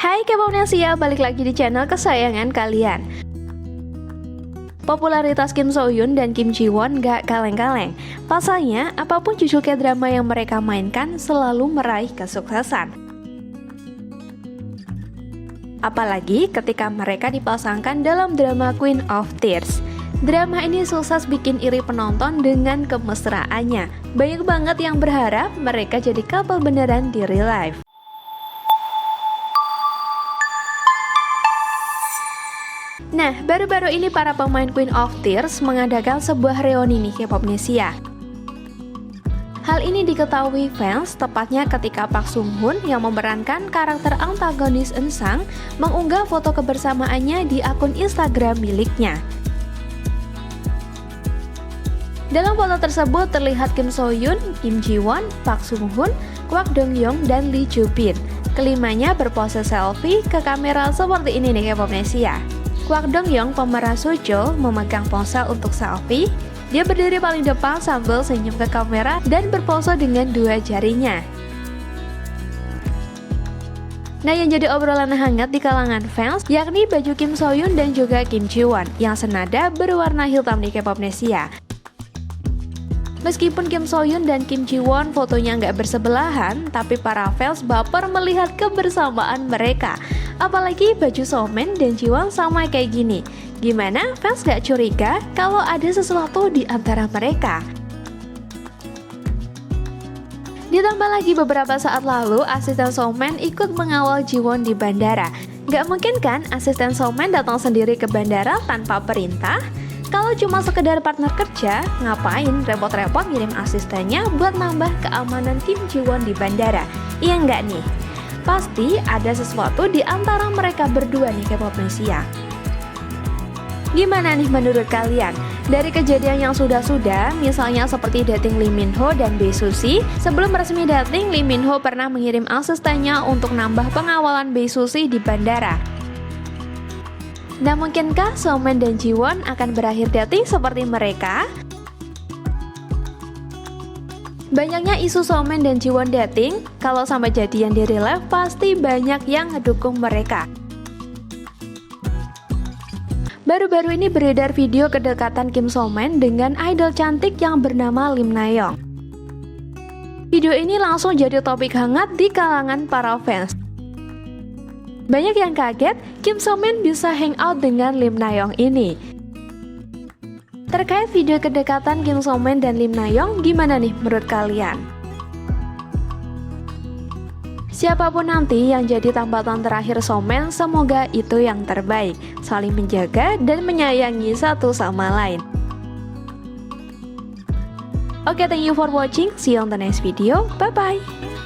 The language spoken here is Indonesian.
Hai K-popnesia, balik lagi di channel kesayangan kalian. Popularitas Kim So Hyun dan Kim Ji Won gak kaleng-kaleng. Pasalnya, apa pun judul K-drama yang mereka mainkan selalu meraih kesuksesan. Apalagi ketika mereka dipasangkan dalam drama Queen of Tears. Drama ini sukses bikin iri penonton dengan kemesraannya. Banyak banget yang berharap mereka jadi couple beneran di real life Nah, baru-baru ini para pemain Queen of Tears mengadakan sebuah reuni nih K-popnesia. Hal ini diketahui fans tepatnya ketika Park Sung Hoon yang memerankan karakter antagonis Ensang mengunggah foto kebersamaannya di akun Instagram miliknya. Dalam foto tersebut terlihat Kim So Hyun, Kim Ji Won, Park Sung Hoon, Kwak Dong Young, dan Lee Joo Bin. Kelimanya berpose selfie ke kamera seperti ini nih K-popnesia. Kwak Dong Young pemeran Sujo memegang ponsel untuk selfie. Dia berdiri paling depan sambil senyum ke kamera dan berpose dengan dua jarinya. Nah yang jadi obrolan hangat di kalangan fans yakni baju Kim So Hyun dan juga Kim Ji Won yang senada berwarna hitam di K-popnesia. Meskipun Kim So Hyun dan Kim Ji Won fotonya nggak bersebelahan, tapi para fans baper melihat kebersamaan mereka. Apalagi baju Somen dan Jiwon sama kayak gini. Gimana fans gak curiga kalau ada sesuatu di antara mereka? Ditambah lagi beberapa saat lalu, asisten Somen ikut mengawal Jiwon di bandara. Gak mungkin kan asisten Somen datang sendiri ke bandara tanpa perintah? Kalau cuma sekedar partner kerja, ngapain repot-repot ngirim asistennya buat nambah keamanan Kim Jiwon di bandara? Iya nggak nih? Pasti ada sesuatu di antara mereka berdua nih K-popnesia. Gimana nih menurut kalian? Dari kejadian yang sudah-sudah, misalnya seperti dating Lee Min Ho dan Bae Suzy, sebelum resmi dating, Lee Min Ho pernah mengirim asistennya untuk nambah pengawalan Bae Suzy di bandara. Nah mungkinkah Somen dan Jiwon akan berakhir dating seperti mereka? Banyaknya isu Somen dan Jiwon dating, kalau sampai jadian di real life pasti banyak yang ngedukung mereka. Baru-baru ini beredar video kedekatan Kim Somen dengan idol cantik yang bernama Lim Nayong. Video ini langsung jadi topik hangat di kalangan para fans. Banyak yang kaget Kim Somen bisa hangout dengan Lim Nayong ini. Terkait video kedekatan Kim So Man dan Lim Nayong, gimana nih menurut kalian? Siapa pun nanti yang jadi tambatan terakhir Somen, semoga itu yang terbaik, saling menjaga dan menyayangi satu sama lain. Oke, okay, thank you for watching. See you on the next video. Bye-bye.